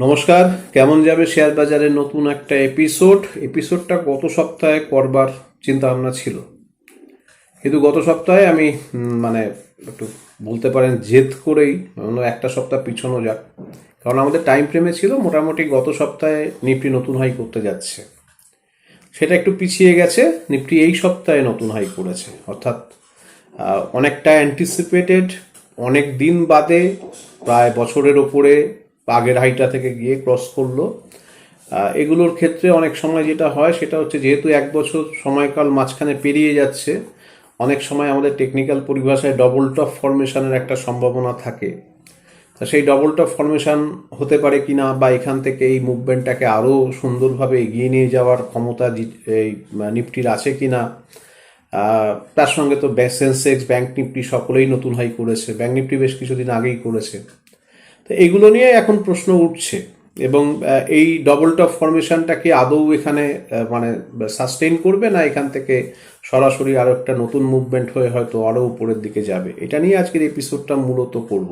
নমস্কার, কেমন যাবে শেয়ার বাজারের নতুন একটা এপিসোড এপিসোডটা গত সপ্তাহে করবার চিন্তা ভাবনা ছিল। কিন্তু গত সপ্তাহে আমি মানে একটু বলতে পারেন জেদ করেই একটা সপ্তাহ পিছনো যাক। কারণ আমাদের টাইম ফ্রেমে ছিল, মোটামুটি গত সপ্তাহে নিফটি নতুন হাই করতে যাচ্ছে। সেটা একটু পিছিয়ে গেছে, নিফটি এই সপ্তাহে নতুন হাই করেছে। অর্থাৎ অনেকটা অ্যান্টিসিপেটেড অনেক দিন বাদে, প্রায় বছরের ওপরে আগের হাইটা থেকে গিয়ে ক্রস করল। এগুলোর ক্ষেত্রে অনেক সময় যেটা হয়, সেটা হচ্ছে যেহেতু এক বছর সময়কাল মাঝখানে পেরিয়ে যাচ্ছে, অনেক সময় আমাদের টেকনিক্যাল পরিভাষায় ডবল টপ ফরমেশনের একটা সম্ভাবনা থাকে। তা সেই ডবল টপ ফরমেশন হতে পারে কি না বা এখান থেকে এই মুভমেন্টটাকে আরও সুন্দরভাবে এগিয়ে নিয়ে যাওয়ার ক্ষমতা এই নিফটির আছে কি না তার সঙ্গে তো সেন্সেক্স ব্যাংক নিফটি সকলেই নতুন হাই করেছে। ব্যাঙ্ক নিফটি বেশ কিছুদিন আগেই করেছে। তো এগুলো নিয়ে এখন প্রশ্ন উঠছে এবং এই ডবল টপ ফরমেশনটা কি আদৌ এখানে মানে সাস্টেইন করবে না এখান থেকে সরাসরি আরও একটা নতুন মুভমেন্ট হয়ে হয়তো আরও উপরের দিকে যাবে? এটা নিয়ে আজকের এপিসোডটা মূলত করব।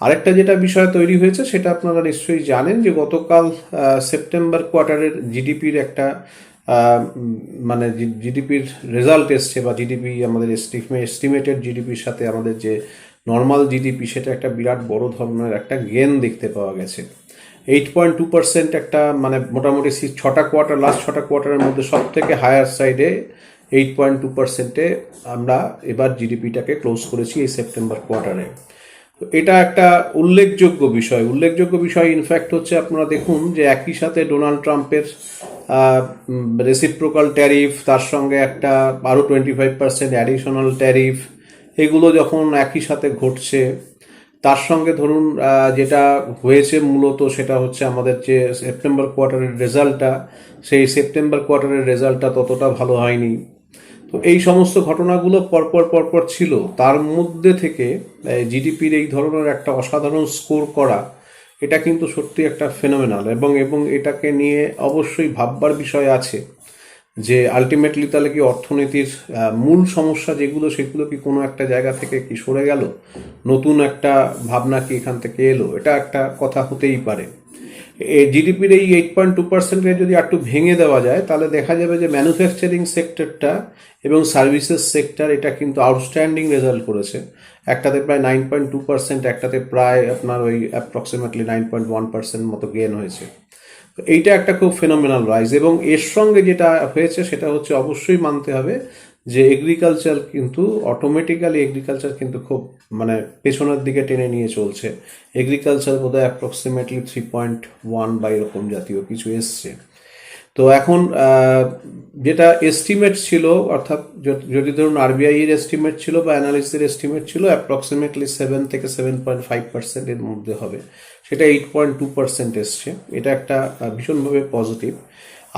আরেকটা যেটা বিষয় তৈরি হয়েছে সেটা আপনারা নিশ্চয়ই জানেন যে গতকাল সেপ্টেম্বর কোয়ার্টারের জিডিপির একটা মানে জিডিপির রেজাল্ট এসছে বা জিডিপি আমাদের এস্টিমেটেড জিডিপির সাথে আমাদের যে নর্মাল জিডিপি সেটা একটা বিরাট বড় ধরনের একটা গেন দেখতে পাওয়া গেছে। এইট পয়েন্ট টু পার্সেন্ট একটা মানে মোটামুটি ছটা কোয়ার্টার লাস্ট ছটা কোয়ার্টারের মধ্যে সব থেকে হায়ার সাইডে এইট পয়েন্ট টু পার্সেন্টে আমরা এবার জিডিপিটাকে ক্লোজ করেছি এই সেপ্টেম্বর কোয়ার্টারে তো এটা একটা উল্লেখযোগ্য বিষয়। উল্লেখযোগ্য বিষয় ইনফ্যাক্ট হচ্ছে আপনারা দেখুন যে একই সাথে ডোনাল্ড ট্রাম্পের রেসিপ্রোকাল ট্যারিফ তার সঙ্গে একটা আরও twenty five percent additional tariff এগুলো যখন একই সাথে ঘটছে, তার সঙ্গে ধরুন যেটা হয়েছে মূলত সেটা হচ্ছে আমাদের যে সেপ্টেম্বর কোয়ার্টারের রেজাল্টটা, সেই সেপ্টেম্বর কোয়ার্টারের রেজাল্টটা ততটা ভালো হয়নি। তো এই সমস্ত ঘটনাগুলো পরপর পরপর ছিল। তার মধ্যে থেকে জিডিপির এই ধরনের একটা অসাধারণ স্কোর করা, এটা কিন্তু সত্যি একটা ফেনোমেনাল এবং এবং এটাকে নিয়ে অবশ্যই ভাববার বিষয় আছে। যে আলটিমেটলি তাহলে কি অর্থনীতির মূল সমস্যা যেগুলো, সেগুলো কি কোনো একটা জায়গা থেকে কি সরে গেল? নতুন একটা ভাবনা কি এখান থেকে এলো? এটা একটা কথা হতেই পারে। জিডিপির এই এইট পয়েন্ট টু পার্সেন্টকে যদি একটু ভেঙে দেওয়া যায়, তাহলে দেখা যাবে যে ম্যানুফ্যাকচারিং সেক্টরটা এবং সার্ভিসেস সেক্টর এটা কিন্তু আউটস্ট্যান্ডিং রেজাল্ট করেছে। একটাতে প্রায় নাইন পয়েন্ট টু পার্সেন্ট একটাতে প্রায় আপনার ওই approximately nine point one percent মতো গেন হয়েছে। তো এইটা একটা খুব ফেনোমেনাল রাইজ এবং এর সঙ্গে যেটা হয়েছে সেটা হচ্ছে অবশ্যই মানতে হবে যে এগ্রিকালচার কিন্তু অটোমেটিক্যালি এগ্রিকালচার কিন্তু খুব মানে পেছনের দিকে টেনে নিয়ে চলছে। এগ্রিকালচার বোধহয় অ্যাপ্রক্সিমেটলি থ্রি পয়েন্ট ওয়ান বা এরকম জাতীয় কিছু এসছে। তো এখন যেটা এস্টিমেট ছিল, অর্থাৎ যদি ধরুন আরবিআই এর এস্টিমেট ছিল বা অ্যানালিস্টের এস্টিমেট ছিল অ্যাপ্রক্সিমেটলি সেভেন থেকে সেভেন পয়েন্ট ফাইভ পার্সেন্টের মধ্যে হবে। সেটা এইট পয়েন্ট টু পার্সেন্ট এসছে। এটা একটা ভীষণভাবে পজিটিভ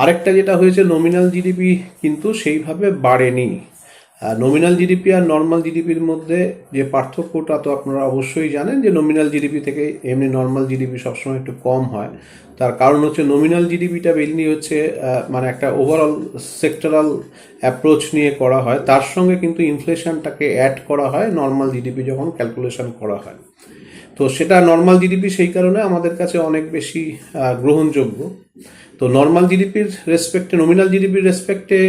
আরেকটা যেটা হয়েছে নমিনাল জিডিপি কিন্তু সেইভাবে বাড়েনি। নমিনাল জিডিপি আর নর্মাল জিডিপির মধ্যে যে পার্থক্যটা তো আপনারা অবশ্যই জানেন যে নমিনাল জিডিপি থেকে এমনি নর্মাল জিডিপি সবসময় একটু কম হয়। তার কারণ হচ্ছে নমিনাল জিডিপিটা মেনলি হচ্ছে মানে একটা ওভারঅল সেক্টরাল অ্যাপ্রোচ নিয়ে করা হয়। তার সঙ্গে কিন্তু ইনফ্লেশনটাকে অ্যাড করা হয় নর্মাল জিডিপি যখন ক্যালকুলেশন করা হয়। তো সেটা নর্মাল জিডিপি সেই কারণে আমাদের কাছে অনেক বেশি গ্রহণযোগ্য। তো নর্মাল জিডিপির রেসপেক্টে নমিনাল জিডিপির রেসপেক্টে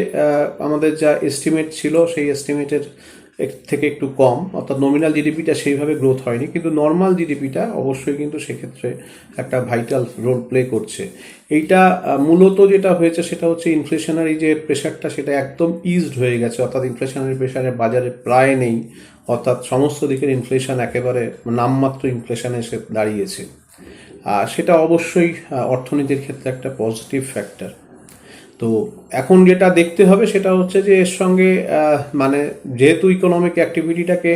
আমাদের যা এস্টিমেট ছিল, সেই এস্টিমেটের থেকে একটু কম, অর্থাৎ নমিনাল জিডিপিটা সেইভাবে গ্রোথ হয়নি, কিন্তু নর্মাল জিডিপিটা অবশ্যই কিন্তু সেক্ষেত্রে একটা ভাইটাল রোল প্লে করছে। এইটা মূলত যেটা হয়েছে সেটা হচ্ছে ইনফ্লেশনারি যে প্রেশারটা সেটা একদম ইজড হয়ে গেছে, অর্থাৎ ইনফ্লেশনারি প্রেশারে বাজারে প্রায় নেই, অর্থাৎ সমস্ত দিকের ইনফ্লেশন একেবারে নামমাত্র ইনফ্লেশনে এসে দাঁড়িয়েছে। সেটা অবশ্যই অর্থনীতির ক্ষেত্রে একটা পজিটিভ ফ্যাক্টর তো এখন যেটা দেখতে হবে সেটা হচ্ছে যে এর সঙ্গে মানে যেহেতু ইকোনমিক অ্যাক্টিভিটিটাকে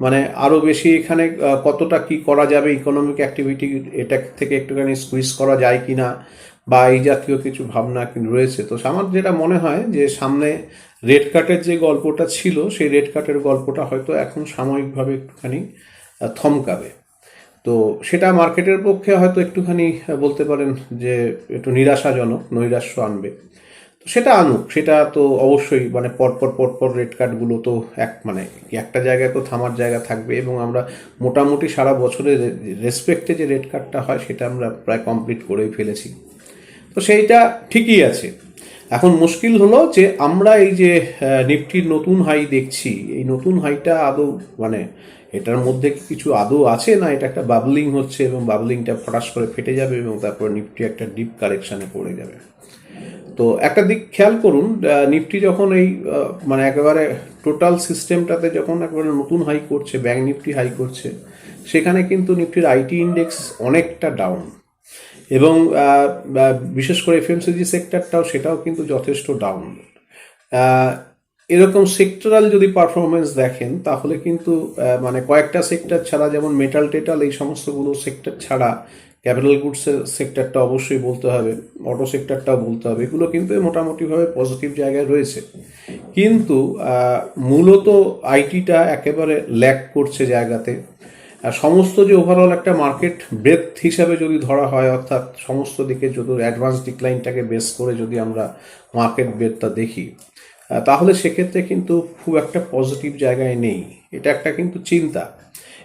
মানে আরও বেশি এখানে কতটা কি করা যাবে ইকোনমিক অ্যাক্টিভিটি এটা থেকে একটুখানি স্কুইজ করা যায় কি না বা এই জাতীয় কিছু ভাবনা রয়েছে। তো আমার যেটা মনে হয় যে সামনে রেড কাটের যে গল্পটা ছিল, সেই রেড কাটের গল্পটা হয়তো এখন সাময়িকভাবে একটুখানি থমকাবে। তো সেটা মার্কেটের পক্ষে হয়তো একটুখানি বলতে পারেন যে একটু নিরাশাজনক, নৈরাশ্য আনবে। তো সেটা আনুক, সেটা তো অবশ্যই মানে পরপর পরপর রেড কার্ডগুলো তো এক মানে একটা জায়গায় তো থামার জায়গা থাকবে এবং আমরা মোটামুটি সারা বছরের রেসপেক্টে যে রেড কার্ডটা হয় সেটা আমরা প্রায় কমপ্লিট করেই ফেলেছি। তো সেইটা ঠিকই আছে। এখন মুশকিল হলো যে আমরা এই যে নিফটির নতুন হাই দেখছি, এই নতুন হাইটা আদৌ মানে এটার মধ্যে কিছু আদৌ আছে না এটা একটা বাবলিং হচ্ছে এবং বাবলিংটা ফটাস করে ফেটে যাবে এবং তারপর নিফটি একটা ডিপ কারেকশানে পড়ে যাবে? তো একটা দিক খেয়াল করুন নিফটি যখন এই মানে একেবারে টোটাল সিস্টেমটাতে যখন একেবারে নতুন হাই করছে ব্যাংক নিফটি হাই করছে, সেখানে কিন্তু নিফটির আইটি ইন্ডেক্স অনেকটা ডাউন এবং বিশেষ করে এফএমসিজি সেক্টরটাও সেটাও কিন্তু যথেষ্ট ডাউন এরকম সেক্টরাল যদি পারফরমেন্স দেখেন, তাহলে কিন্তু মানে কয়েকটা সেক্টর ছাড়া, যেমন মেটাল টেটাল এই সমস্তগুলো সেক্টর ছাড়া ক্যাপিটাল গুডসের সেক্টরটা অবশ্যই বলতে হবে, অটো সেক্টরটাও বলতে হবে। এগুলো কিন্তু মোটামুটিভাবে পজিটিভ জায়গায় রয়েছে। কিন্তু মূলত আইটিটা একেবারে ল্যাক করছে জায়গাতে। সমস্ত যে ওভারঅল একটা মার্কেট ব্রেথ হিসাবে যদি ধরা হয়, অর্থাৎ সমস্ত দিকে যদি অ্যাডভান্স ডিক্লাইনটাকে বেস করে যদি আমরা মার্কেট ব্রেথটা দেখি তাহলে সেক্ষেত্রে কিন্তু খুব একটা পজিটিভ জায়গায় নেই। এটা একটা কিন্তু চিন্তা।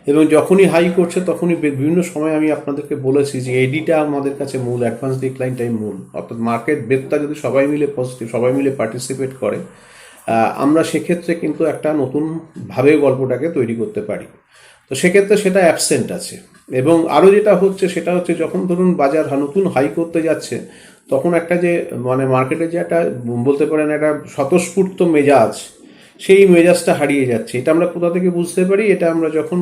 এবং যখনই হাই করছে তখনই বিভিন্ন সময় আমি আপনাদেরকে বলেছি যে এডিটা আমাদের কাছে মূল অ্যাডভান্স ডিক্লাইনটাই মূল। অর্থাৎ মার্কেট বেতটা যদি সবাই মিলে পজিটিভ সবাই মিলে পার্টিসিপেট করে আমরা সেক্ষেত্রে কিন্তু একটা নতুন ভাবে গল্পটাকে তৈরি করতে পারি। তো সেক্ষেত্রে সেটা অ্যাবসেন্ট আছে। এবং আরও যেটা হচ্ছে, সেটা হচ্ছে যখন ধরুন বাজার নতুন হাই করতে যাচ্ছে, তখন একটা যে মানে মার্কেটে যে একটা, বলতে পারেন একটা স্বতঃস্ফূর্ত মেজাজ সেই মেজাজটা হারিয়ে যাচ্ছে। এটা আমরা কোথা থেকে বুঝতে পারি? এটা আমরা যখন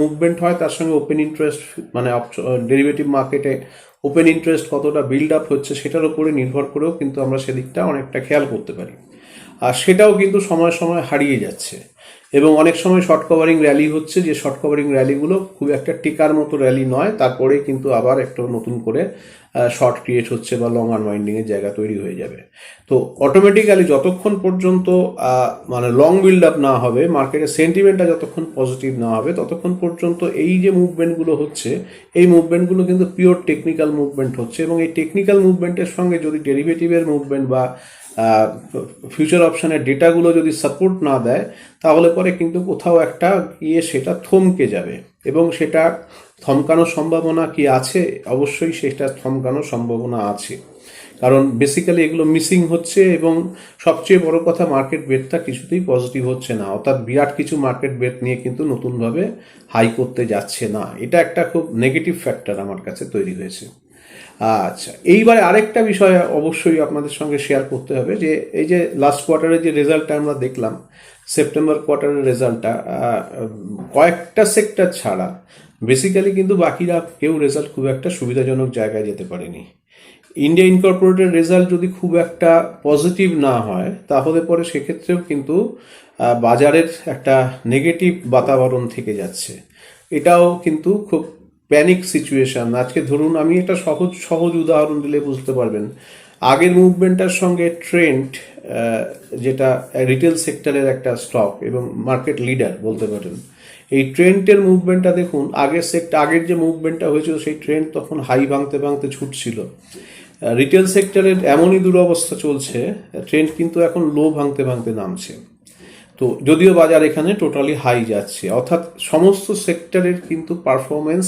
মুভমেন্ট হয়, তার সঙ্গে ওপেন ইন্টারেস্ট মানে ডেরিভেটিভ মার্কেটে ওপেন ইন্টারেস্ট কতটা বিল্ড আপ হচ্ছে সেটার উপরে নির্ভর করেও কিন্তু আমরা সেদিকটা অনেকটা খেয়াল করতে পারি। আর সেটাও কিন্তু সময় সময় হারিয়ে যাচ্ছে। এবং অনেক সময় শর্ট কভারিং র্যালি হচ্ছে যে শর্ট কভারিং র্যালিগুলো খুব একটা টিকার মতো র্যালি নয় তারপরে কিন্তু আবার একটা নতুন করে শর্ট ক্রিয়েট হচ্ছে বা লং আনওয়াইন্ডিং এর জায়গা তৈরি হয়ে যাবে। তো অটোমেটিক্যালি যতক্ষণ পর্যন্ত মানে লং বিল্ড আপ না হবে মার্কেটের সেন্টিমেন্টটা যতক্ষণ পজিটিভ না হবে, ততক্ষণ পর্যন্ত এই যে মুভমেন্টগুলো হচ্ছে, এই মুভমেন্টগুলো কিন্তু পিওর টেকনিক্যাল মুভমেন্ট হচ্ছে এবং এই টেকনিক্যাল মুভমেন্টের সঙ্গে যদি ডেরিভেটিভের মুভমেন্ট বা ফিউচার অপশানের ডেটাগুলো যদি সাপোর্ট না দেয়, তাহলে পরে কিন্তু কোথাও একটা গিয়ে সেটা থমকে যাবে। এবং সেটা থমকানোর সম্ভাবনা কি আছে? অবশ্যই সেটা থমকানোর সম্ভাবনা আছে। কারণ বেসিক্যালি এগুলো মিসিং হচ্ছে এবং সবচেয়ে বড় কথা মার্কেট বেটটা কিছুতেই পজিটিভ হচ্ছে না। অর্থাৎ বিরাট কিছু মার্কেট বেট নিয়ে কিন্তু নতুনভাবে হাই করতে যাচ্ছে না। এটা একটা খুব নেগেটিভ ফ্যাক্টর আমার কাছে তৈরি হয়েছে। আচ্ছা এইবারে আরেকটা বিষয় অবশ্যই আপনাদের সঙ্গে শেয়ার করতে হবে যে, এই যে লাস্ট কোয়ার্টারের যে রেজাল্টটা আমরা দেখলাম সেপ্টেম্বর কোয়ার্টারের রেজাল্টটা কয়েকটা সেক্টর ছাড়া বেসিক্যালি কিন্তু বাকিরা কেউ রেজাল্ট খুব একটা সুবিধাজনক জায়গায় যেতে পারেনি। ইন্ডিয়া ইনকর্পোরেটেড রেজাল্ট যদি খুব একটা পজিটিভ না হয়, তাহলে পরে সেক্ষেত্রেও কিন্তু বাজারের একটা নেগেটিভ বাতাবরণ থেকে যাচ্ছে। এটাও কিন্তু খুব প্যানিক সিচুয়েশন আজকে ধরুন আমি একটা সহজ সহজ উদাহরণ দিলে বুঝতে পারবেন। আগের মুভমেন্টটার সঙ্গে ট্রেন্ড যেটা রিটেল সেক্টরের একটা স্টক এবং মার্কেট লিডার বলতে পারেন। এই ট্রেন্ডের মুভমেন্টটা দেখুন, আগের সেক্টর আগের যে মুভমেন্টটা হয়েছিল, সেই ট্রেন্ড তখন হাই ভাঙতে ভাঙতে ছুটছিল। রিটেল সেক্টরের এমনই দুরবস্থা চলছে ট্রেন্ড কিন্তু এখন লো ভাঙতে ভাঙতে নামছে। তো যদিও বাজার এখানে টোটালি হাই যাচ্ছে, অর্থাৎ সমস্ত সেক্টরের কিন্তু পারফরমেন্স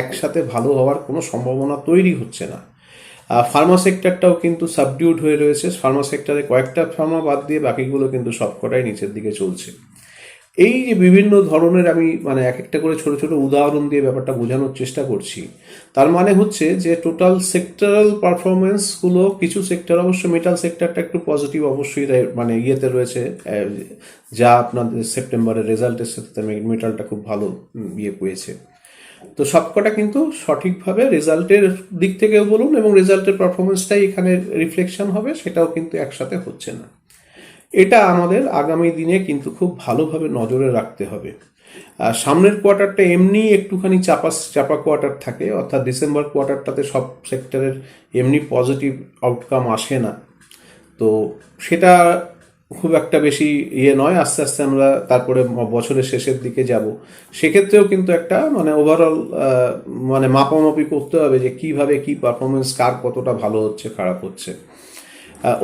একসাথে ভালো হওয়ার কোনো সম্ভাবনা তৈরি হচ্ছে না। ফার্মা সেক্টরটাও কিন্তু সাবডিউড হয়ে রয়েছে ফার্মা সেক্টরে কয়েকটা ফার্মা বাদ দিয়ে বাকিগুলো কিন্তু সবকটাই নিচের দিকে চলছে। এই যে বিভিন্ন ধরনের আমি মানে এক একটা করে ছোট ছোট উদাহরণ দিয়ে ব্যাপারটা বোঝানোর চেষ্টা করছি, তার মানে হচ্ছে যে টোটাল সেক্টরাল পারফরমেন্সগুলো কিছু সেক্টর অবশ্য মেটাল সেক্টরটা একটু পজিটিভ অবশ্যই মানে ইয়েতে রয়েছে যা আপনাদের সেপ্টেম্বরের রেজাল্টের সাথে মেটালটা খুব ভালো ইয়ে পেয়েছে। তো সবকটা কিন্তু সঠিকভাবে রেজাল্টের দিক থেকেও বলুন এবং রেজাল্টের পারফরমেন্সটাই এখানে রিফ্লেকশন হবে, সেটাও কিন্তু একসাথে হচ্ছে না। এটা আমাদের আগামী দিনে কিন্তু খুব ভালোভাবে নজরে রাখতে হবে। সামনের কোয়ার্টারটা এমনি একটুখানি চাপা চাপা কোয়ার্টার থাকে, অর্থাৎ ডিসেম্বর কোয়ার্টারটাতে সব সেক্টরের এমনি পজিটিভ আউটকাম আসে না। তো সেটা খুব একটা বেশি ইয়ে নয়, আস্তে আস্তে আমরা তারপরে বছরের শেষের দিকে যাব। সেক্ষেত্রেও কিন্তু একটা মানে ওভারঅল মানে মাপামাপি করতে হবে যে কীভাবে কি পারফরমেন্স কার কতটা ভালো হচ্ছে, খারাপ হচ্ছে।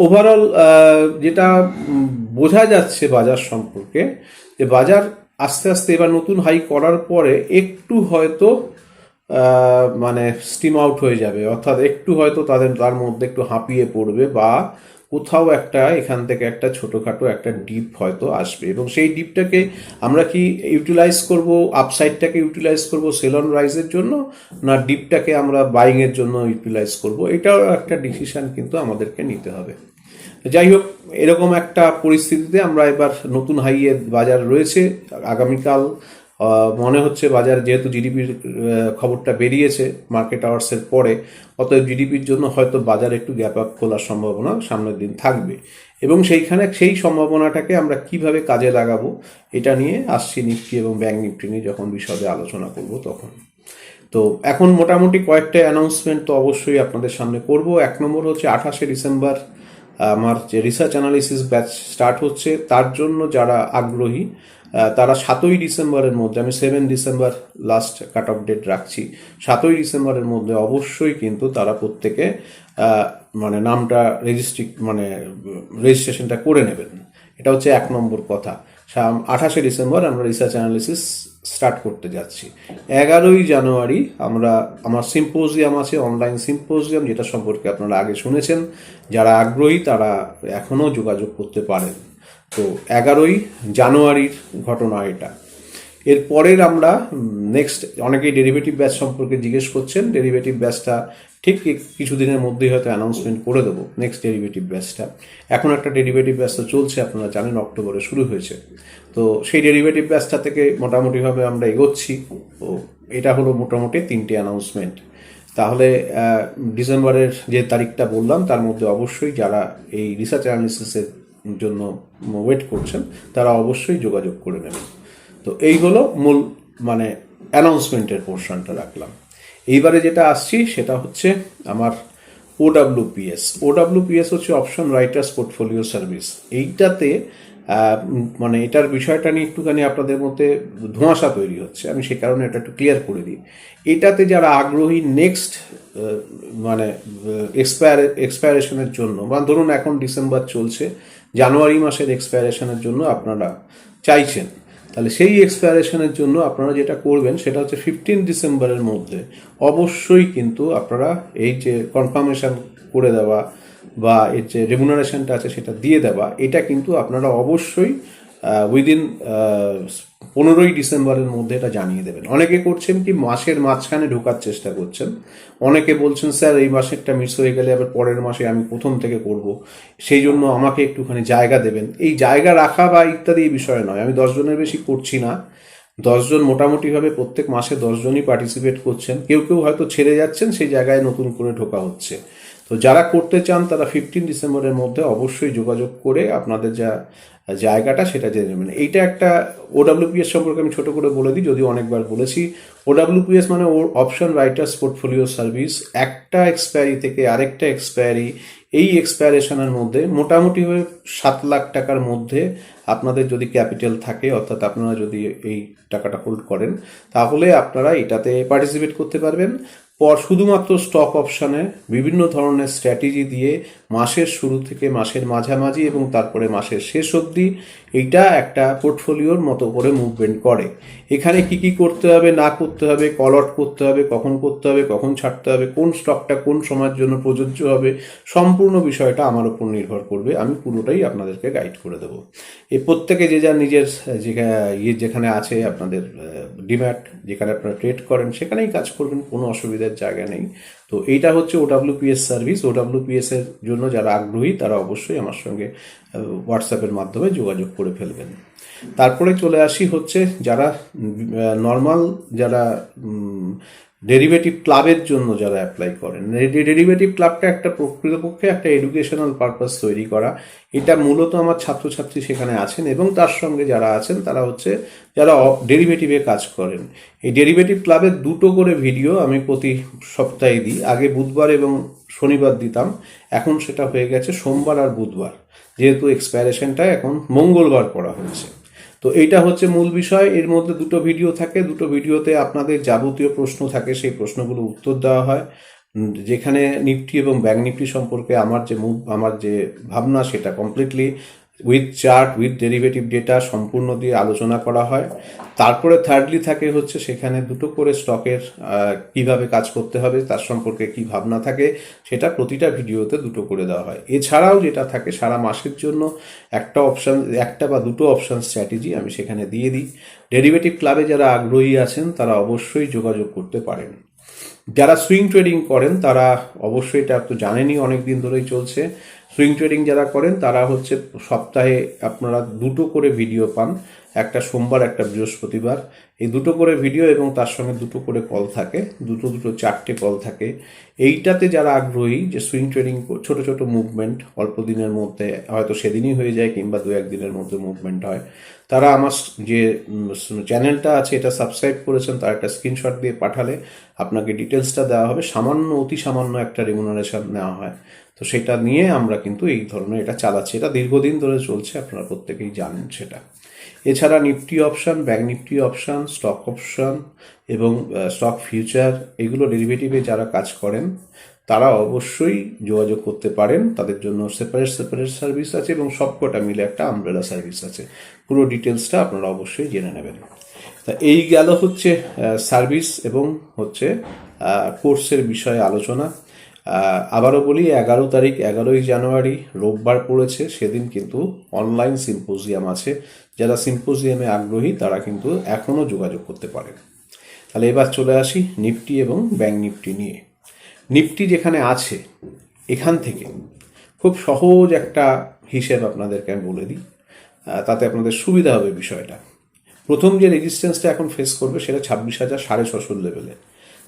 ওভারঅল যেটা বোঝা যাচ্ছে বাজার সম্পর্কে, যে বাজার আস্তে আস্তে এবার নতুন হাই করার পরে একটু হয়তো মানে স্টিম আউট হয়ে যাবে। অর্থাৎ একটু হয়তো তাদের, তার মধ্যে একটু হাঁপিয়ে পড়বে বা কোথাও একটা, এখান থেকে একটা ছোটোখাটো একটা ডিপ হয়তো আসবে। এবং সেই ডিপটাকে আমরা কি ইউটিলাইজ করব? আপসাইডটাকে ইউটিলাইজ করব সেলন রাইজের জন্য? না ডিপটাকে আমরা বাইংয়ের জন্য ইউটিলাইজ করব? এটাও একটা ডিসিশন কিন্তু আমাদেরকে নিতে হবে। যাই হোক, এরকম একটা পরিস্থিতিতে আমরা এবার নতুন হাইয়ের বাজার রয়েছে। আগামীকাল মনে হচ্ছে বাজার যেহেতু জিডিপির খবরটা বেরিয়েছে মার্কেট আওয়ার্সের পরে, অতএব জিডিপির জন্য হয়তো বাজার একটু গ্যাপ আপ খোলার সম্ভাবনা সামনের দিন থাকবে। এবং সেইখানে, সেই সম্ভাবনাটাকে আমরা কীভাবে কাজে লাগাবো, এটা নিয়ে আসছি নিফটি এবং ব্যাংক নিফটি নিয়ে যখন বিশদে আলোচনা করব তখন। তো এখন মোটামুটি কয়েকটা অ্যানাউন্সমেন্ট তো অবশ্যই আপনাদের সামনে করব। এক নম্বর হচ্ছে আঠাশে ডিসেম্বর, আমার যে রিসার্চ অ্যানালিসিস ব্যাচ স্টার্ট হচ্ছে, তার জন্য যারা আগ্রহী তারা সাতই ডিসেম্বরের মধ্যে, আমি seven December last cut off date রাখছি, সাতই ডিসেম্বরের মধ্যে অবশ্যই কিন্তু তারা প্রত্যেকে মানে নামটা রেজিস্ট্রি মানে রেজিস্ট্রেশনটা করে নেবেন। এটা হচ্ছে এক নম্বর কথা। আঠাশে ডিসেম্বর আমরা রিসার্চ অ্যানালিসিস স্টার্ট করতে যাচ্ছি। এগারোই জানুয়ারি আমরা, আমার সিম্পোজিয়াম আছে অনলাইন সিম্পোজিয়াম যেটা সম্পর্কে আপনারা আগে শুনেছেন। যারা আগ্রহী, তারা এখনও যোগাযোগ করতে পারেন। তো এগারোই জানুয়ারির ঘটনা এটা। এর পরের আমরা নেক্সট অনেকেই ডেরিভেটিভ ব্যাচ সম্পর্কে জিজ্ঞেস করছেন ডেরিভেটিভ ব্যাচটা ঠিক কিছুদিনের মধ্যেই হয়তো অ্যানাউন্সমেন্ট করে দেবো নেক্সট ডেরিভেটিভ ব্যাচটা এখন একটা ডেরিভেটিভ ব্যাচটা চলছে, আপনারা জানেন অক্টোবরে শুরু হয়েছে। তো সেই ডেরিভেটিভ ব্যাচটা থেকে মোটামুটিভাবে আমরা এগোচ্ছি। তো এটা হলো মোটামুটি তিনটে অ্যানাউন্সমেন্ট তাহলে ডিসেম্বরের যে তারিখটা বললাম, তার মধ্যে অবশ্যই যারা এই রিসার্চ অ্যানালিসিসের জন্য ওয়েট করছেন, তারা অবশ্যই যোগাযোগ করে নেবেন। তো এই হলো মূল মানে অ্যানাউন্সমেন্টের পোর্শনটা রাখলাম। এইবারে যেটা আসছি, সেটা হচ্ছে আমার ওডাব্লিউপিএস ওডাব্লিউপিএস হচ্ছে অপশন রাইটার্স পোর্টফোলিও সার্ভিস এইটাতে মানে এটার বিষয়টা নিয়ে একটুখানি আপনাদের মধ্যে ধোঁয়াশা তৈরি হচ্ছে। আমি সে কারণে এটা একটু ক্লিয়ার করে দিই। এটাতে যারা আগ্রহী নেক্সট মানে এক্সপায়ার এক্সপায়ারেশনের জন্য, বা ধরুন এখন ডিসেম্বর চলছে জানুয়ারি মাসের এক্সপায়ারেশনের জন্য আপনারা চাইছেন। তাহলে সেই এক্সপায়ারেশনের জন্য আপনারা যেটা করবেন, সেটা হচ্ছে ফিফটিন ডিসেম্বরের মধ্যে অবশ্যই কিন্তু আপনারা এই যে কনফার্মেশন করে দেওয়া বা এর যে রেমুনারেশনটা আছে সেটা দিয়ে দেওয়া, এটা কিন্তু আপনারা অবশ্যই উইদিন পনেরোই ডিসেম্বরের মধ্যে এটা জানিয়ে দেবেন। অনেকে করছেন কি, মাসের মাঝখানে ঢোকার চেষ্টা করছেন। অনেকে বলছেন, স্যার, এই মাসেরটা মিস হয়ে গেলে আবার পরের মাসে আমি প্রথম থেকে করব। সেই জন্য আমাকে একটুখানি জায়গা দেবেন। এই জায়গা রাখা বা ইত্যাদি এই বিষয় নয়। আমি দশজনের বেশি করছি না। দশজন মোটামুটিভাবে প্রত্যেক মাসে দশজনই পার্টিসিপেট করছেন। কেউ কেউ হয়তো ছেড়ে যাচ্ছেন, সেই জায়গায় নতুন করে ঢোকা হচ্ছে। তো যারা করতে চান, তারা ফিফটিন ডিসেম্বরের মধ্যে অবশ্যই যোগাযোগ করে আপনাদের যা, জায়গাটা সেটা জেনে নেবেন। এইটা একটা ওডাব্লিউপিএস সম্পর্কে আমি ছোট করে বলে দিই, যদিও অনেকবার বলেছি। ওডাব্লিউপিএস মানে ওর অপশন রাইটার্স পোর্টফোলিও সার্ভিস একটা এক্সপায়ারি থেকে আরেকটা এক্সপায়ারি এই এক্সপায়ারেশনের মধ্যে মোটামুটি হয়ে সাত লাখ টাকার মধ্যে আপনাদের যদি ক্যাপিটাল থাকে, অর্থাৎ আপনারা যদি এই টাকাটা হোল্ড করেন, তাহলে আপনারা এটাতে পার্টিসিপেট করতে পারবেন। পর শুধুমাত্র স্টক অপশানে বিভিন্ন ধরনের স্ট্র্যাটেজি দিয়ে মাসের শুরু থেকে মাসের মাঝামাঝি এবং তারপরে মাসের শেষ অবধি এইটা একটা পোর্টফোলিওর মতো করে মুভমেন্ট করে। এখানে কি কি করতে হবে, না করতে হবে কলট করতে হবে, কখন করতে হবে, কখন ছাড়তে হবে, কোন স্টকটা কোন সময়ের জন্য প্রযোজ্য হবে, সম্পূর্ণ বিষয়টা আমার উপর নির্ভর করবে। আমি পুরোটাই আপনাদেরকে গাইড করে দেবো। এ প্রত্যেকে যে যার নিজের ইয়ে যেখানে আছে আপনাদের ডিম্যাট যেখানে আপনারা ট্রেড করেন, সেখানেই কাজ করবেন, কোনো অসুবিধার জায়গা নেই। তো এইটা হচ্ছে ওডাব্লিউপিএস সার্ভিস ওডাব্লিউপিএস এর জন্য যারা আগ্রহী, তারা অবশ্যই আমার সঙ্গে হোয়াটসঅ্যাপের মাধ্যমে যোগাযোগ করে ফেলবেন। তারপরে চলে আসি হচ্ছে যারা নর্মাল যারা ডেরিভেটিভ ক্লাবের জন্য যারা অ্যাপ্লাই করেন ডেরিভেটিভ ক্লাবটা একটা প্রকৃতপক্ষে একটা এডুকেশনাল পারপাস তৈরি করা। এটা মূলত আমার ছাত্রছাত্রী সেখানে আছেন এবং তার সঙ্গে যারা আছেন, তারা হচ্ছে যারা ডেরিভেটিভে কাজ করেন। এই ডেরিভেটিভ ক্লাবের দুটো করে ভিডিও আমি প্রতি সপ্তাহে দিই। আগে বুধবার এবং শনিবার দিতাম, এখন সেটা হয়ে গেছে সোমবার আর বুধবার। যেহেতু এক্সপায়ারেশনটা এখন মঙ্গলবার করা হয়েছে। তো এইটা হচ্ছে মূল বিষয়। এর মধ্যে দুটো ভিডিও থাকে। দুটো ভিডিওতে আপনাদের যাবতীয় প্রশ্ন থাকে। সেই প্রশ্নগুলো উত্তর দেওয়া হয়। যেখানে নিফটি এবং ব্যাঙ্ক নিফটি সম্পর্কে আমার যে মুভ আমার যে ভাবনা, সেটা completely with chart with derivative data সম্পূর্ণ দিয়ে আলোচনা করা হয়। তারপরে থার্ডলি থাকে হচ্ছে সেখানে দুটো করে স্টকের কীভাবে কাজ করতে হবে, তার সম্পর্কে কি ভাবনা থাকে, সেটা প্রতিটা ভিডিওতে দুটো করে দেওয়া হয়। এছাড়াও যেটা থাকে, সারা মাসের জন্য একটা অপশান একটা বা দুটো অপশান স্ট্র্যাটেজি আমি সেখানে দিয়ে দিই। ডেরিভেটিভ ক্লাবে যারা আগ্রহী আছেন, তারা অবশ্যই যোগাযোগ করতে পারেন। যারা সুইং ট্রেডিং করেন, তারা অবশ্যই এটা তো জানেনই অনেক দিন ধরেই চলছে। সুইং ট্রেডিং যারা করেন, তারা হচ্ছে সপ্তাহে আপনারা দুটো করে ভিডিও পান। একটা সোমবার, একটা বৃহস্পতিবার। এই দুটো করে ভিডিও এবং তার সঙ্গে দুটো করে কল থাকে। দুটো দুটো, চারটে কল থাকে। এইটাতে যারা আগ্রহী যে সুইং ট্রেডিং ছোট ছোট মুভমেন্ট অল্প দিনের মধ্যে হয়তো সেদিনই হয়ে যায় কিংবা দু একদিনের মধ্যে মুভমেন্ট হয় তারা আমার যে চ্যানেলটা আছে, এটা সাবস্ক্রাইব করেছেন, তার একটা স্ক্রিনশট দিয়ে পাঠালে আপনাকে ডিটেলসটা দেওয়া হবে। সামান্য, অতি সামান্য একটা রেমুনারেশন নেওয়া হয়। তো সেটা নিয়ে আমরা কিন্তু এই ধরনের এটা চালাচ্ছি। এটা দীর্ঘদিন ধরে চলছে, আপনারা প্রত্যেকেই জানেন সেটা। এছাড়া Nifty option bank Nifty option stock option এবং স্টক ফিউচার এগুলো ডেরিভেটিভে যারা কাজ করেন তারা অবশ্যই যোগাযোগ করতে পারেন। তাদের জন্য সেপারেট সেপারেট সার্ভিস আছে এবং সবকটা মিলে একটা আমব্রেলা সার্ভিস আছে। পুরো ডিটেলসটা আপনারা অবশ্যই জেনে নেবেন। তা এই গেল হচ্ছে সার্ভিস এবং হচ্ছে কোর্সের বিষয়ে আলোচনা। আবারও বলি, এগারো তারিখ, এগারোই জানুয়ারি, রোববার পড়েছে। সেদিন কিন্তু অনলাইন সিম্পোজিয়াম আছে। যারা সিম্পোজিয়ামে আগ্রহী, তারা কিন্তু এখনও যোগাযোগ করতে পারেন। তাহলে এবার চলে আসি নিফটি এবং ব্যাঙ্ক নিফটি নিয়ে। নিফটি যেখানে আছে, এখান থেকে খুব সহজ একটা হিসেব আপনাদেরকে আমি বলে দিই। তাতে আপনাদের সুবিধা হবে বিষয়টা। প্রথম যে রেজিস্ট্যান্সটা এখন ফেস করবে সেটা ছাব্বিশ হাজার সাড়ে ছশোর লেভেলে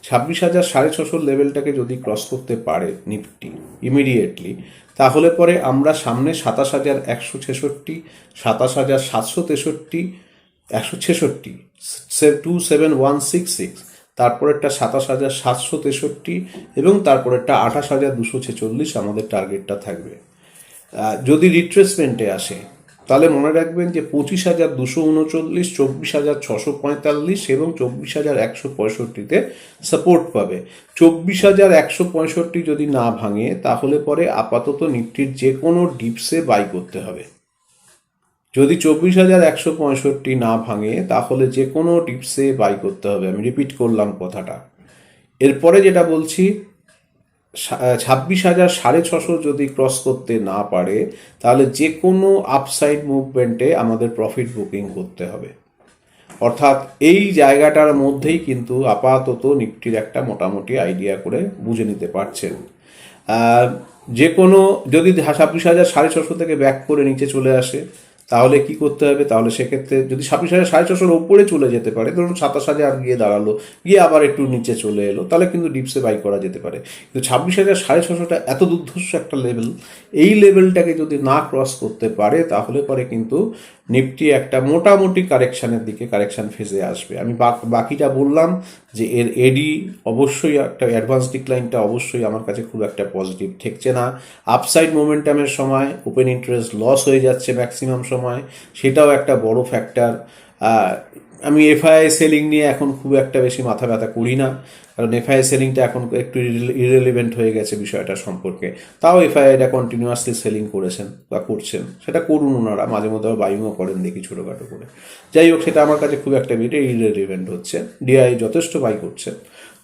ছাব্বিশ হাজার সাড়ে ছশোর লেভেলটাকে যদি ক্রস করতে পারে নিফটি ইমিডিয়েটলি তাহলে পরে আমরা সামনে সাতাশ হাজার একশো ছেষট্টি, সাতাশ হাজার সাতশো তেষট্টি, একশো ছেষট্টি two seven one six six তারপরেরটা সাতাশ হাজার সাতশো তেষট্টি এবং তারপরেরটা আঠাশ হাজার দুশো ছেচল্লিশ আমাদের টার্গেটটা থাকবে। যদি রিট্রেসমেন্টে আসে, তাহলে মনে রাখবেন যে পঁচিশ হাজার দুশো উনচল্লিশ, চব্বিশ হাজার ছশো পঁয়তাল্লিশ এবং চব্বিশ হাজার একশো পঁয়ষট্টিতে সাপোর্ট পাবে। চব্বিশ হাজার একশো পঁয়ষট্টি যদি না ভাঙে, তাহলে পরে আপাতত নিফটির যে কোনো ডিপসে বাই করতে হবে। যদি চব্বিশ হাজার একশো পঁয়ষট্টি না ভাঙে, তাহলে যে কোনো টিপসে বাই করতে হবে। আমি রিপিট করলাম কথাটা। এরপরে যেটা বলছি ছাব্বিশ হাজার সাড়ে ছশো যদি ক্রস করতে না পারে, তাহলে যে কোনো আপসাইড মুভমেন্টে আমাদের প্রফিট বুকিং করতে হবে। অর্থাৎ এই জায়গাটার মধ্যেই কিন্তু আপাতত নিফটির একটা মোটামুটি আইডিয়া করে বুঝে নিতে পারছেন। যে কোনো, যদি ছাব্বিশ হাজার সাড়ে ছশো থেকে ব্যাক করে নিচে চলে আসে তাহলে কি করতে হবে? তাহলে সেক্ষেত্রে যদি ছাব্বিশ হাজার সাড়ে ছশোর ওপরে চলে যেতে পারে, ধরুন সাতাশ হাজার গিয়ে দাঁড়াল, গিয়ে আবার একটু নিচে চলে এলো, তাহলে কিন্তু ডিপসে বাই করা যেতে পারে। কিন্তু ছাব্বিশ হাজার সাড়ে ছশোটা এত দুর্ধর্ষ একটা লেভেল এই লেভেলটাকে যদি না ক্রস করতে পারে, তাহলে পরে কিন্তু নিফটি একটা মোটামুটি কারেকশানের দিকে কারেকশান ফেজে আসবে। আমি বাকিটা বললাম যে এর এডি অবশ্যই একটা অ্যাডভান্স ডিক্লাইনটা অবশ্যই আমার কাছে খুব একটা পজিটিভ ঠেকছে না। আপসাইড মোমেন্টামের সময় ওপেন ইন্টারেস্ট লস হয়ে যাচ্ছে ম্যাক্সিমাম সময়, সেটাও একটা বড় ফ্যাক্টর আমি এফআইআই সেলিং নিয়ে এখন খুব একটা বেশি মাথা ব্যথা করি না। কারণ এফআইআই সেলিংটা এখন একটু ইরেলিভেন্ট হয়ে গেছে বিষয়টা সম্পর্কে। তাও এফআইআইটা কন্টিনিউয়াসলি সেলিং করেছেন বা করছেন। সেটা করুন ওনারা, মাঝে মধ্যে বাইংও করেন দেখি ছোটোখাটো করে। যাই হোক, সেটা আমার কাছে খুব একটা বেটে ইরেলিভেন্ট হচ্ছে ডিআই যথেষ্ট বাই করছে।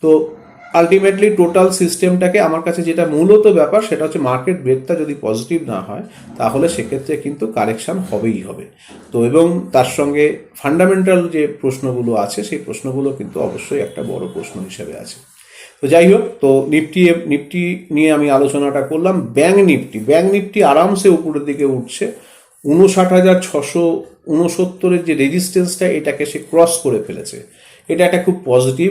তো আলটিমেটলি টোটাল সিস্টেমটাকে আমার কাছে যেটা মূলত ব্যাপার, সেটা হচ্ছে মার্কেট ব্রেকটা যদি পজিটিভ না হয়, তাহলে সেক্ষেত্রে কিন্তু কারেকশান হবেই হবে। তো এবং তার সঙ্গে ফান্ডামেন্টাল যে প্রশ্নগুলো আছে, সেই প্রশ্নগুলো কিন্তু অবশ্যই একটা বড় প্রশ্ন হিসেবে আছে। তো যাই হোক, তো নিফটি নিফটি নিয়ে আমি আলোচনাটা করলাম। ব্যাঙ্ক নিফটি ব্যাঙ্ক নিফটি আরামসে উপরের দিকে উঠছে। উনষাট হাজার ছশো উনসত্তরের যে রেজিস্ট্যান্সটা এটাকে সে ক্রস করে ফেলেছে। এটা একটা খুব পজিটিভ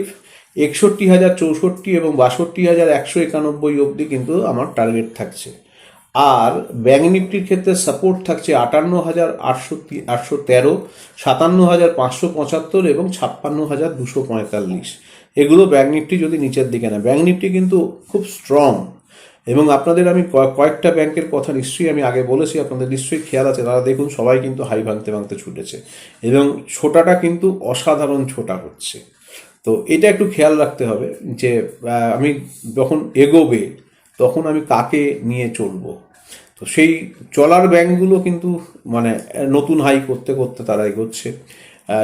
একষট্টি হাজার চৌষট্টি এবং বাষট্টি হাজার একশো একানব্বই অবধি কিন্তু আমার টার্গেট থাকছে। আর ব্যাঙ্ক নিফটির ক্ষেত্রে সাপোর্ট থাকছে আটান্ন হাজার আটশো আটশো তেরো সাতান্ন হাজার পাঁচশো পঁচাত্তর এবং ছাপ্পান্ন হাজার দুশো পঁয়তাল্লিশ। এগুলো ব্যাঙ্ক নিফটি যদি নিচের দিকে না ব্যাঙ্ক নিফটি কিন্তু খুব স্ট্রং এবং আপনাদের আমি কয়- কয়েকটা ব্যাংকের কথা নিশ্চয়ই আমি আগে বলেছি, আপনাদের নিশ্চয়ই খেয়াল আছে, তারা দেখুন সবাই কিন্তু হাই ভাঙতে ভাঙতে ছুটেছে। এবং ছোটাটা কিন্তু অসাধারণ ছোটা হচ্ছে। তো এটা একটু খেয়াল রাখতে হবে যে আমি যখন এগোবে, তখন আমি কাকে নিয়ে চলবো? তো সেই চলার ব্যাংকগুলো কিন্তু মানে নতুন হাই করতে করতে তারা এগোচ্ছে।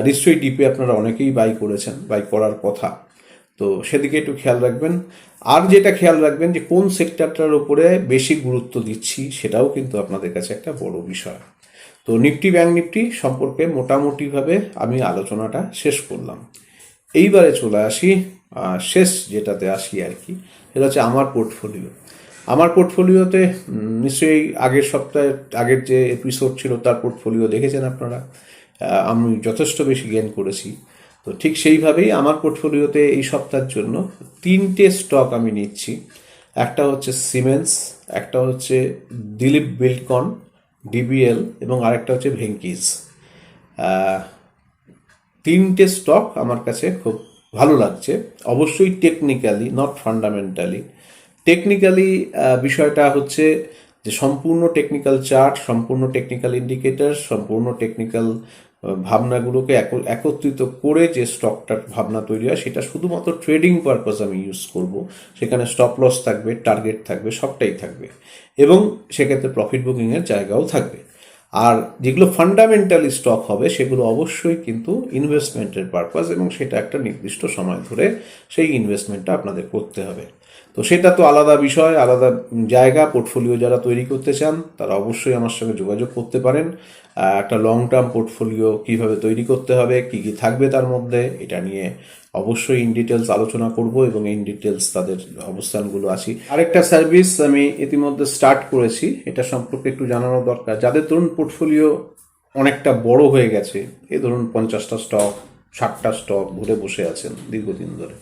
নিশ্চয়ই ডিপে আপনারা অনেকেই বাই করেছেন বাই করার কথা। তো সেদিকে একটু খেয়াল রাখবেন। আর যেটা খেয়াল রাখবেন যে, কোন সেক্টরটার উপরে বেশি গুরুত্ব দিচ্ছি, সেটাও কিন্তু আপনাদের কাছে একটা বড় বিষয়। তো নিফটি, ব্যাংক নিফটি সম্পর্কে মোটামুটিভাবে আমি আলোচনাটা শেষ করলাম। এইবারে চলে আসি শেষ যেটাতে আসি আর কি, সেটা হচ্ছে আমার পোর্টফোলিও আমার পোর্টফোলিওতে নিশ্চয়ই আগের সপ্তাহে, আগের যে এপিসোড ছিল তার পোর্টফোলিও দেখেছেন আপনারা আমি যথেষ্ট বেশি গেন করেছি। তো ঠিক সেইভাবেই আমার পোর্টফোলিওতে এই সপ্তাহের জন্য তিনটে স্টক আমি নিচ্ছি। একটা হচ্ছে সিমেন্স একটা হচ্ছে দিলীপ বিল্ডকন ডিবিএল এবং আরেকটা হচ্ছে ভেঙ্কিজ তিনটে স্টক আমার কাছে খুব ভালো লাগছে। অবশ্যই টেকনিক্যালি নট ফান্ডামেন্টালি টেকনিক্যালি বিষয়টা হচ্ছে যে সম্পূর্ণ টেকনিক্যাল চার্ট সম্পূর্ণ টেকনিক্যাল ইন্ডিকেটর সম্পূর্ণ টেকনিক্যাল ভাবনাগুলোকে একত্রিত করে যে স্টকটার ভাবনা তৈরি হয়, সেটা শুধুমাত্র ট্রেডিং পারপাস আমি ইউজ করব। সেখানে স্টপ লস থাকবে টার্গেট থাকবে, সবটাই থাকবে। এবং সেক্ষেত্রে প্রফিট বুকিংয়ের জায়গাও থাকবে। আর যেগুলো ফান্ডামেন্টালি স্টক হবে, সেগুলো অবশ্যই কিন্তু ইনভেস্টমেন্টের পারপাস এবং সেটা একটা নির্দিষ্ট সময় ধরে সেই ইনভেস্টমেন্টটা আপনাদের করতে হবে। তো সেটা তো আলাদা বিষয়, আলাদা জায়গা পোর্টফোলিও যারা তৈরি করতে চান, তারা অবশ্যই আমার সঙ্গে যোগাযোগ করতে পারেন। একটা লং টার্ম পোর্টফোলিও কীভাবে তৈরি করতে হবে, কি কি থাকবে তার মধ্যে, এটা নিয়ে অবশ্যই ইন ডিটেলস আলোচনা করব এবং ইন ডিটেলস তাদের অবস্থানগুলো আসি। আরেকটা সার্ভিস আমি ইতিমধ্যে স্টার্ট করেছি, এটা সম্পর্কে একটু জানানো দরকার। যাদের ধরুন পোর্টফোলিও অনেকটা বড় হয়ে গেছে এ ধরুন পঞ্চাশটা স্টক ষাটটা স্টক ধরে বসে আছেন দীর্ঘদিন ধরে।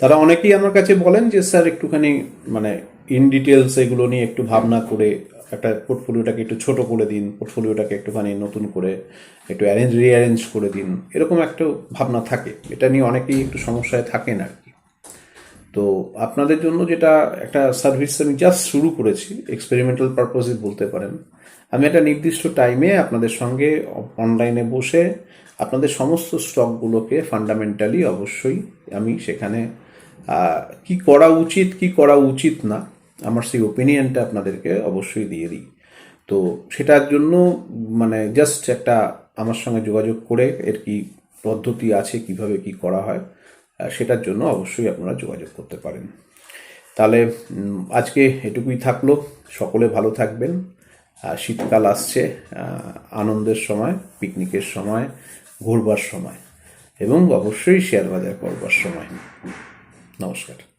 তারা অনেকেই আমার কাছে বলেন যে, স্যার, একটুখানি মানে ইন ডিটেলস এগুলো নিয়ে একটু ভাবনা করে একটা পোর্টফোলিওটাকে একটু ছোট করে দিন পোর্টফোলিওটাকে একটুখানি নতুন করে একটু অ্যারেঞ্জ রিঅ্যারেঞ্জ করে দিন। এরকম একটা ভাবনা থাকে। এটা নিয়ে অনেকেই একটু সমস্যায় থাকেন আর কি। তো আপনাদের জন্য যেটা একটা সার্ভিস আমি জাস্ট শুরু করেছি এক্সপেরিমেন্টাল পারপোজে বলতে পারেন। আমি একটা নির্দিষ্ট টাইমে আপনাদের সঙ্গে অনলাইনে বসে আপনাদের সমস্ত স্টকগুলোকে ফান্ডামেন্টালি অবশ্যই আমি সেখানে কি করা উচিত, কি করা উচিত না, আমার সেই ওপিনিয়নটা আপনাদেরকে অবশ্যই দিয়ে দিই। তো সেটার জন্য মানে জাস্ট একটা আমার সঙ্গে যোগাযোগ করে এর কি পদ্ধতি আছে, কীভাবে কি করা হয় সেটার জন্য অবশ্যই আপনারা যোগাযোগ করতে পারেন। তাহলে আজকে এটুকুই থাকল। সকলে ভালো থাকবেন। শীতকাল আসছে আনন্দের সময়, পিকনিকের সময়, ঘুরবার সময় এবং অবশ্যই শেয়ার বাজার করবার সময়। নমস্কার